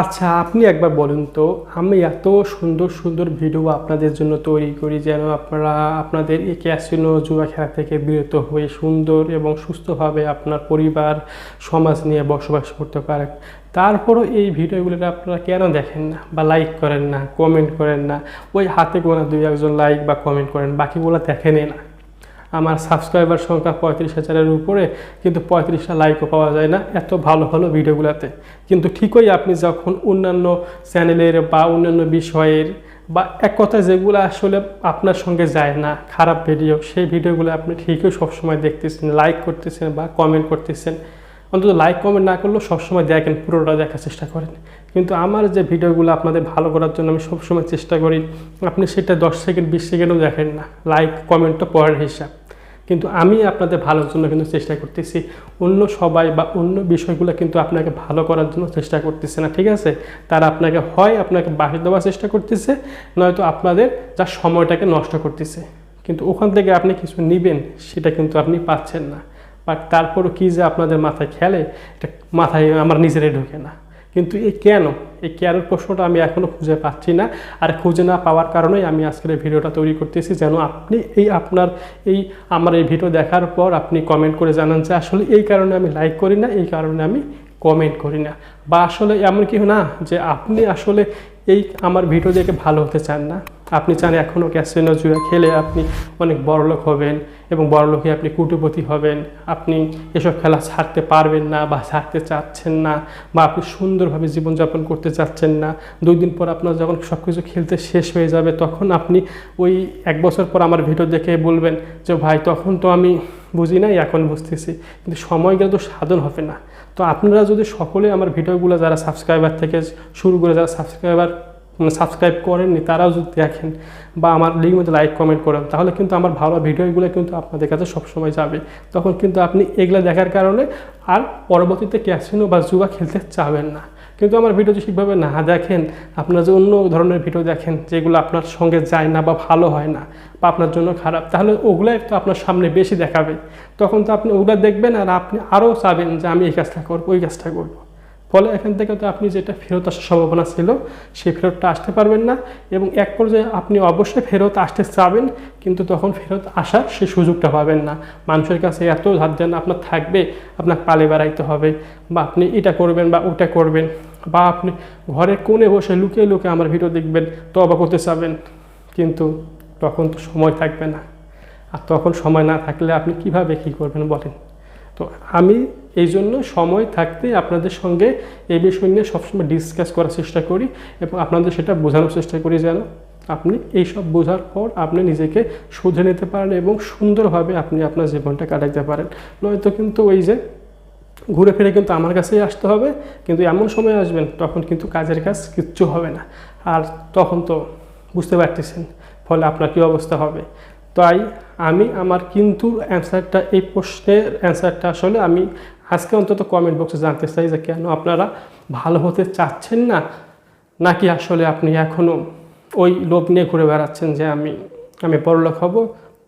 আচ্ছা আপনি একবার বলুন তো, আমি এত সুন্দর সুন্দর ভিডিও আপনাদের জন্য তৈরি করি যেন আপনারা আপনাদের এই ক্যাসিনো জুয়া খেলা থেকে বিরত হয়ে সুন্দর এবং সুস্থভাবে আপনার পরিবার, সমাজ নিয়ে বসবাস করতে পারেন। তারপরও এই ভিডিওগুলোটা আপনারা কেন দেখেন না বা লাইক করেন না কমেন্ট করেন না? ওই হাতে গোনা দুই একজন লাইক বা কমেন্ট করেন, বাকিগুলো দেখেনই না। আমার সাবস্ক্রাইবার সংখ্যা পঁয়ত্রিশ হাজারের উপরে, কিন্তু পঁয়ত্রিশটা লাইকও পাওয়া যায় না এত ভালো ভালো ভিডিওগুলোতে। কিন্তু ঠিকই আপনি যখন অন্যান্য চ্যানেলের বা অন্যান্য বিষয়ের বা এক কথায় যেগুলো আসলে আপনার সঙ্গে যায় না, খারাপ ভিডিও সেই ভিডিওগুলো আপনি ঠিকই সবসময় দেখতেছেন লাইক করতেছেন বা কমেন্ট করতেছেন। অন্তত লাইক কমেন্ট না করলেও সবসময় দেখেন, পুরোটা দেখার চেষ্টা করেন। কিন্তু আমার যে ভিডিওগুলো আপনাদের ভালো করার জন্য আমি সবসময় চেষ্টা করি, আপনি সেটা দশ সেকেন্ড, বিশ সেকেন্ডও দেখেন না। লাইক কমেন্টটা পড়ার হিসাব। কিন্তু আমি আপনাদের ভালোর জন্য কিন্তু চেষ্টা করতেছি। অন্য সবাই বা অন্য বিষয়গুলো কিন্তু আপনাকে ভালো করার জন্য চেষ্টা করতেছে না, ঠিক আছে? তারা আপনাকে হয়, আপনাকে বাহির দেওয়ার চেষ্টা করতেছে, নয়তো আপনাদের যা সময়টাকে নষ্ট করতেছে। কিন্তু ওখান থেকে আপনি কিছু নেবেন, সেটা কিন্তু আপনি পাচ্ছেন না। বাট তারপরও কী যে আপনাদের মাথায় খেলে, এটা মাথায় আমার নিজেরাই ঢোকে না। কিন্তু এই কেন? এই কেন প্রশ্নটা আমি এখনও খুঁজে পাচ্ছি না। আর খুঁজে না পাওয়ার কারণেই আমি আজকের এই ভিডিওটা তৈরি করতেছি। যেন আপনি এই আপনার এই আমার এই ভিডিও দেখার পর আপনি কমেন্ট করে জানান যে আসলে এই কারণে আমি লাইক করি না, এই কারণে আমি কমেন্ট করি না। বা আসলে এমন কি না যে আপনি আসলে এই আমার ভিডিও দেখে ভালো হতে চান না। আপনি চান এখনও ক্যাসিনো জুয়া খেলে আপনি অনেক বড়লোক হবেন এবং বড়লোকে আপনি কুটিপতি হবেন। আপনি এসব খেলা ছাড়তে পারবেন না বা ছাড়তে চাচ্ছেন না বা আপনি সুন্দরভাবে জীবনযাপন করতে চাচ্ছেন না। দুই দিন পর আপনার যখন সব কিছু খেলতে শেষ হয়ে যাবে, তখন আপনি ওই এক বছর পর আমার ভিডিও দেখে বলবেন যে, ভাই, তখন তো আমি বুঝি নাই, এখন বুঝতেছি। কিন্তু সময় গেলে তো সাধন হবে না। তো আপনারা যদি সকলে আমার ভিডিওগুলো যারা সাবস্ক্রাইবার থেকে শুরু করে, যারা সাবস্ক্রাইবার সাবস্ক্রাইব করেননি তারাও যদি দেখেন বা আমার লিঙ্ক মধ্যে লাইক কমেন্ট করেন, তাহলে কিন্তু আমার ভালো ভিডিওগুলো কিন্তু আপনাদের কাছে সবসময় যাবে। তখন কিন্তু আপনি এগুলো দেখার কারণে আর পরবর্তীতে ক্যাসিনো বা জুয়া খেলতে চাবেন না। কিন্তু আমার ভিডিও যদি ঠিকভাবে না দেখেন, আপনারা যে অন্য ধরনের ভিডিও দেখেন, যেগুলো আপনার সঙ্গে যায় না বা ভালো হয় না বা আপনার জন্য খারাপ, তাহলে ওগুলাই তো আপনার সামনে বেশি দেখাবে। তখন তো আপনি ওগুলো দেখবেন আর আপনি আরও চাবেন যে আমি এই কাজটা করব, ওই কাজটা করব। ফলে এখান থেকে তো আপনি যেটা ফেরত আসার সম্ভাবনা ছিল, সেই ফেরতটা আসতে পারবেন না এবং এক পর্যায়ে আপনি অবশ্যই ফেরত আসতে চাবেন, কিন্তু তখন ফেরত আসার সেই সুযোগটা পাবেন না। মানুষের কাছে এত ধার যেন আপনার থাকবে আপনার পালে বেড়াইতে হবে বা আপনি এটা করবেন বা ওটা করবেন বা আপনি ঘরে কোণে বসে লুকিয়ে লুকিয়ে আমার ভিডিও দেখবেন তো অবাক হতে চাবেন, কিন্তু তখন তো সময় থাকবে না। আর তখন সময় না থাকলে আপনি কীভাবে কী করবেন বলেন? তো আমি এই জন্য সময় থাকতে আপনাদের সঙ্গে এই বিষয় নিয়ে সবসময় ডিসকাস করার চেষ্টা করি এবং আপনাদের সেটা বোঝানোর চেষ্টা করি যেন আপনি এইসব বোঝার পর আপনি নিজেকে শুধরে নিতে পারেন এবং সুন্দরভাবে আপনি আপনার জীবনটা কাটাতে পারেন। নয়তো কিন্তু ওই যে ঘুরে ফিরে কিন্তু আমার কাছেই আসতে হবে, কিন্তু এমন সময় আসবেন তখন কিন্তু কাজের কাজ কিচ্ছু হবে না। আর তখন তো বুঝতে পারতেছেন ফলে আপনার কী অবস্থা হবে। তাই আমি আমার কিন্তু অ্যান্সারটা, এই প্রশ্নের অ্যান্সারটা আসলে আমি আজকে অন্তত কমেন্ট বক্সে জানতে চাই যে কেন আপনারা ভালো হতে চাচ্ছেন না, নাকি আসলে আপনি এখনও ওই লোভ নিয়ে ঘুরে বেড়াচ্ছেন যে আমি আমি বড়লোক হব,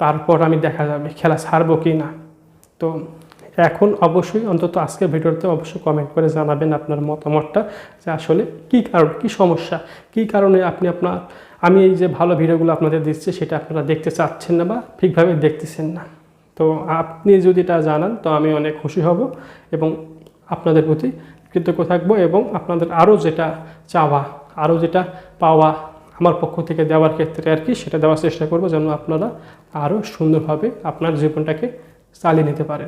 তারপর আমি দেখা যাবে খেলা ছাড়বো কি না তো এখন অবশ্যই অন্তত আজকের ভিডিওতে অবশ্যই কমেন্ট করে জানাবেন আপনার মতামতটা যে আসলে কী কারণ, কী সমস্যা, কী কারণে আপনি আপনার, আমি এই যে ভালো ভিডিওগুলো আপনাদের দিচ্ছি সেটা আপনারা দেখতে চাচ্ছেন না বা ঠিকভাবে দেখতেছেন না। তো আপনি যদি এটা জানান, তো আমি অনেক খুশি হব এবং আপনাদের প্রতি কৃতজ্ঞ থাকব এবং আপনাদের আরও যেটা চাওয়া, আরও যেটা পাওয়া আমার পক্ষ থেকে দেওয়ার ক্ষেত্রে আর কি, সেটা দেওয়ার চেষ্টা করব যেন আপনারা আরও সুন্দরভাবে আপনার জীবনটাকে চালিয়ে নিতে পারেন।